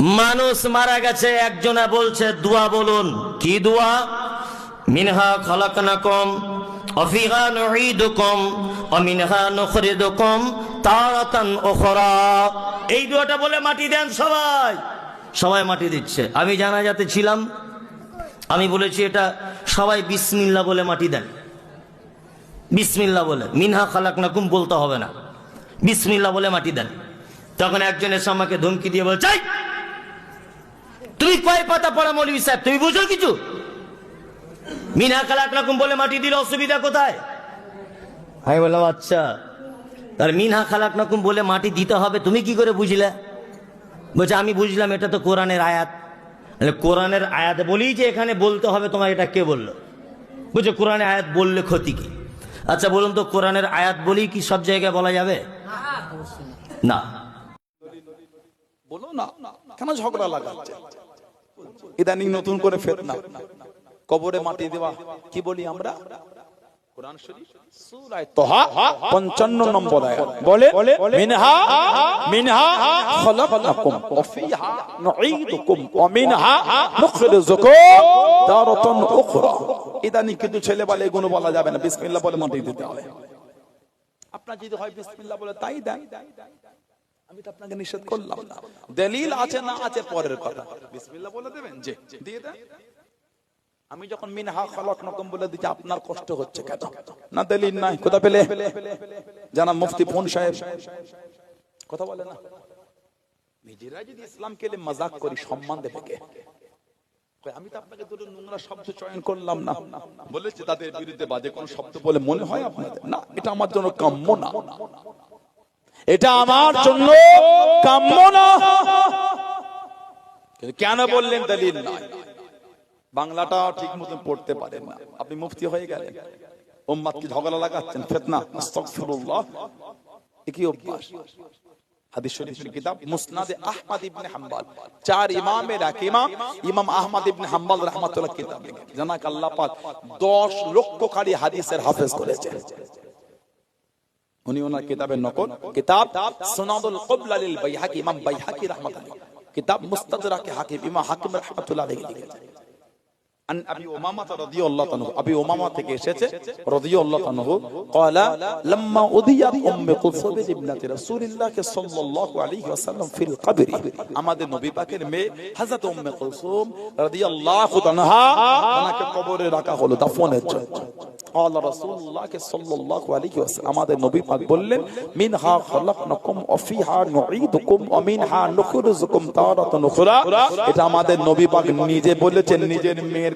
মানুষ মারা গেছে একজনে বলছে দোয়া বলুন। কি দোয়া? মিনহা খলাকনাকুম অফিহা নুঈদুকুম অমিনহা নুখরিদুকুম তারাতান উখরা। এই দোয়াটা বলে মাটি দেন সবাই। সবাই মাটি দিচ্ছে। আমি জানাজাতে ছিলাম। আমি বলেছি এটা সবাই বিসমিল্লা বলে মাটি দেন। বিসমিল্লা বলে। মিনহা খালাকনাকুম বলতে হবে না। বিসমিল্লা বলে মাটি দেন। তখন একজন এসে আমাকে ধমকি দিয়ে বলছে "এই, তুমি কয় পাতা পড়া মৌলবী সাহেব? তুমি বুঝো কিছু? মিনা খালাক রকম বলে মাটি দিলে, অসুবিধা কোথায়? আমি বললাম আচ্ছা। আর মিনহা খালাক রকম বলে মাটি দিতে হবে, তুমি কি করে বুঝলে? বলছে, আমি বুঝলাম, এটা তো কোরআনের আয়াত। তাহলে কোরআনের আয়াত বলেই যে এখানে বলতে হবে তোমার এটা কে বলল? বুঝছ কোরআনের আয়াত বললে ক্ষতি কি? আচ্ছা বলুন তো, কোরআনের আয়াত বলেই কি সব জায়গায় বলা যাবে? না। বলো না, কেন ঝগড়া লাগাচ্ছে? ইদানিং নতুন করে ফেতনা কবরে মাটি দেওয়া। কি বলি আমরা? কোরআন শরীফ? সূরা তোহা 55 নম্বর বলে মিনহা মিনহা খলাকনাকুম। ওয়া নুঈদুকুম। ওয়া মিনহা নুখরিজুকুম তারাতান উখরা। ইদানিং কিন্তু ছেলে বলে এগুলো বলা যাবে না। বিসমিল্লাহ বলে মাটি দিতে হবে। আপনার যদি হয় বিসমিল্লাহ বলে তাই দেন। আমি তো আপনাকে নিষেধ করলাম না। দলিল আছে না আছে পরের কথা। বিসমিল্লাহ বলে দেবেন? যে দিয়ে দেন। আমি যখন মিনহা খলক নকম বলে দিচ্ছি আপনার কষ্ট হচ্ছে কেন? না দলিল নাই কোথা পেলে। জানা মুফতি ফোন সাহেব। কথা বলে না? নিজেরা যদি ইসলামকে নিয়ে মজাক করি সম্মান দেবে কে? আমি তো আপনাকে দুটো নোংরা শব্দ চয়ন করলাম না। বলেছে তাদের বিরুদ্ধে বাজে কোন শব্দ বলে মনে হয় আপনাদের? না এটা আমার জন্য কাম্য না। এটা আমার জন্য কাম্য না কিন্তু কেন বললেন দলিল বাংলাটা ঠিক মতন পড়তে পারেন না। আপনি মুফতি হয়ে গেলেন। উম্মাদ কি ঝগড়া লাগাচ্ছেন, ফিতনা, আস্তাগফিরুল্লাহ। কি অভ্যাস? হাদিস শরীফের কিতাব, মুসনাদে আহমদ ইবনে হাম্বল। চার ইমামের এক ইমাম ইমাম আহমদ ইবনে হাম্বল রাহমাতুল্লাহ কিতাব জানাক আল্লাহ পাক 10 লক্ষ কারি হাদিসের হাফেজ করেছেন। উনি ওনার কিতাবের নকল। কিতাব সুনাদুল কুবলা লিল বাইহাকি, ইমাম বাইহাকি রাহমাতুল্লাহ কিতাব মুস্তাদরাকে হাকিম, ইমাম হাকিম রাহমাতুল্লাহ লিখেছেন। عن ابي امامه رضي الله عنه ابي امامه থেকে এসেছে رضي الله عنه قال لما اضيع ام كلثوم ابنه رسول الله صلى الله عليه وسلم في القبر আমাদের নবী পাকের মেয়ে হযরত উম্মে কুলসুম রাদিয়াল্লাহু তাআলা ওনাকে কবরে রাখা হলো দাফনের জন্য قال رسول الله صلى الله عليه وسلم আমাদের নবী পাক বললেন মিনহা খলাকনাকুম ওয়া ফিহা নুঈদুকুম ওয়া মিনহা নুখরিজুকুম তারাতান উখরা এটা আমাদের নবী পাক নিজে বলেছেন নিজের মেয়ের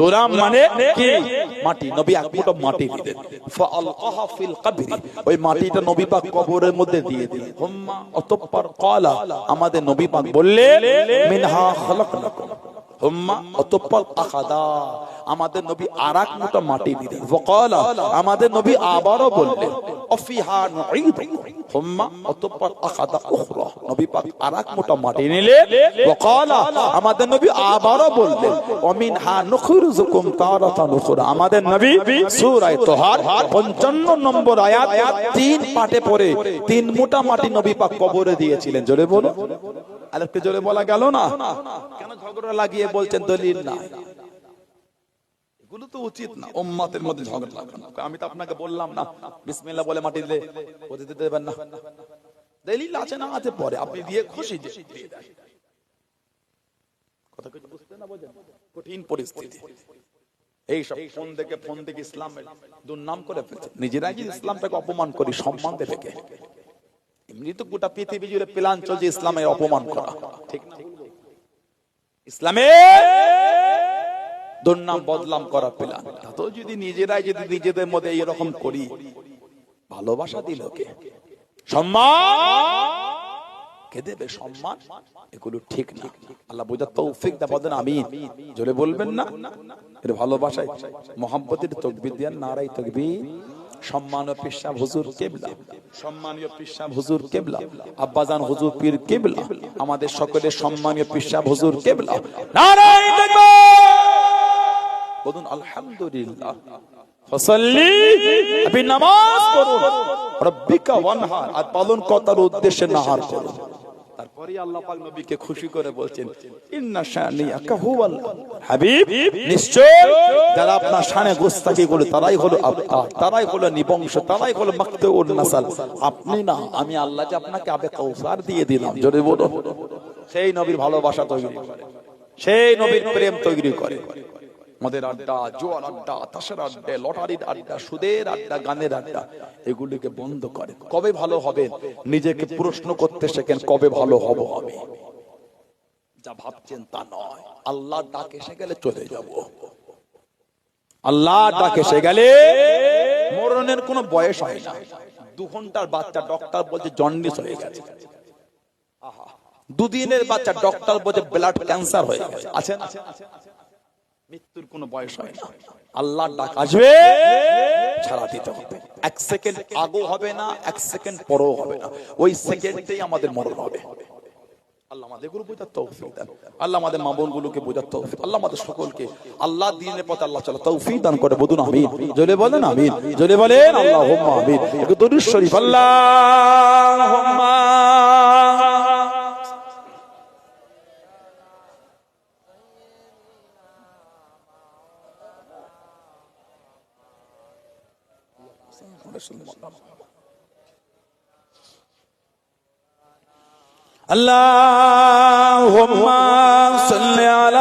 তুরাম মানে কি? মাটি। নবী এক মুঠো মাটি দিলেন। ফাআলকাহা ফিল কবরি। ওই মাটিটা নবী পাক কবরের মধ্যে দিয়ে দিলেন। হুম্মা অতঃপর ক্বালা। আমাদের নবী পাক বললেন মিনহা খালাকনাকুম। হুম্মা অতঃপর আখাদা। আমাদের নবী আরাক মুঠো মাটি দিলেন। ওয়াকালা আমাদের নবী আবারও বললেন অফিহা হুম্মা অতঃপর আখাদা উখরা। নবী পাক আরাক মাটি নিলেন ওয়াকালা আমাদের নবী আবারও বললেন অমিনহা নুখরিজুকুম তারাতান উখরা। আমাদের নবী সূরা তোহার 55 নম্বর আয়াত তিন পাটে পড়ে, তিন মোটা মাটি নবী পাক কবরে দিয়েছিলেন। জোরে বলো আরেকটু জোরে বলা গেল না? কেন ঝগড়া লাগিয়ে বলছেন দলিল না এগুলো তো উচিত না। মধ্যে ঝগড়া লাগানো আমি তো আপনাকে বললাম না, বিসমিল্লাহ বলে মাটি দিলে দিতে দেবেন না। দলিল আছে না আছে পরে, আপনি দিয়ে খুশি দিয়ে। কথা কিছু বুঝতে না বোঝেন? কঠিন পরিস্থিতি। এই সব ফোন দেখে ফোন দেখে ইসলামের দুর্নাম করে ফেলছে। নিজেরাই ইসলামটাকে অপমান করি, সম্মান দেবে এমনি তো গোটা পৃথিবী জুড়ে প্ল্যান চলছে ইসলামের অপমান করা। ঠিক না? ইসলামে দুর্নাম বদলাম করা প্ল্যান। তো যদি নিজেরাই যদি নিজেদের মধ্যে এরকম করি ভালোবাসা দিল কে? সম্মান? কে দেবে সম্মান? এগুলো ঠিক না। আল্লাহ বোঝার তৌফিক দা বলেন আমি জোরে বলবেন না? এর ভালোবাসায় মোহাম্মতের তকবির দেন নারাই তকবির। সম্মানীয় পেশাব হুজুর কেবলা। সম্মানীয় পেশাব হুজুর কেবলা। আব্বাজান হুজুর পীর কেবলা। আমাদের সকলের সম্মানীয় পেশাব হুজুর কেবলা। নারাই তকবীর! বলুন, আলহামদুলিল্লাহ। আপনি তারাই হলো তারাই হলো নিবংশ, তারাই হলো আপনি না, আমি আল্লাহ আপনাকে আবে কাউসার দিয়ে দিলাম। জোরে বলো সেই নবীর ভালোবাসা তৈরি সেই নবীর প্রেম তৈরি করে। মদের আড্ডা জোয়ার আড্ডা, তাসের আড্ডা, লটারির আড্ডা, সুদের আড্ডা, গানের আড্ডা, এগুলিকে বন্ধ করে। কবে ভালো হবে? নিজেকে প্রশ্ন করতে শেখেন, কবে ভালো হব আমি? যা ভাবছেন তা নয়। আল্লাহ ডাক এসে গেলে চলে যাব। আল্লাহ ডাক এসে গেলে মরণের কোনো বয়স হয় না। দু ঘণ্টার বাচ্চা ডক্টর বলছে জন্ডিস হয়ে গেছে। দুদিনের বাচ্চা ডক্টর বলছে ব্লাড ক্যান্সার হয়ে গেছে। আছে না মৃত্যুর কোনো বয়স হয় না। আল্লাহ ডাক আসবে ছাড়া দিতে হবে। এক সেকেন্ড আগো হবে না এক সেকেন্ড পরও হবে না। ওই সেকেন্ডেই আমাদের মরণ হবে। আল্লাহ আমাদেরগুলো বোঝার তৌফিক দান। আল্লাহ আমাদের মা বোনগুলোকে বোঝার তৌফিক আল্লাহ আমাদের সকলকে আল্লাহ দিনের পথে আল্লাহ চলা তৌফিক দান করে। বলুন আমিন। জলে বলেন আমিন। জলে বলেন আল্লাহ আমিন। একটু দরুদ শরীফ। আল্লাহ اللهم صل على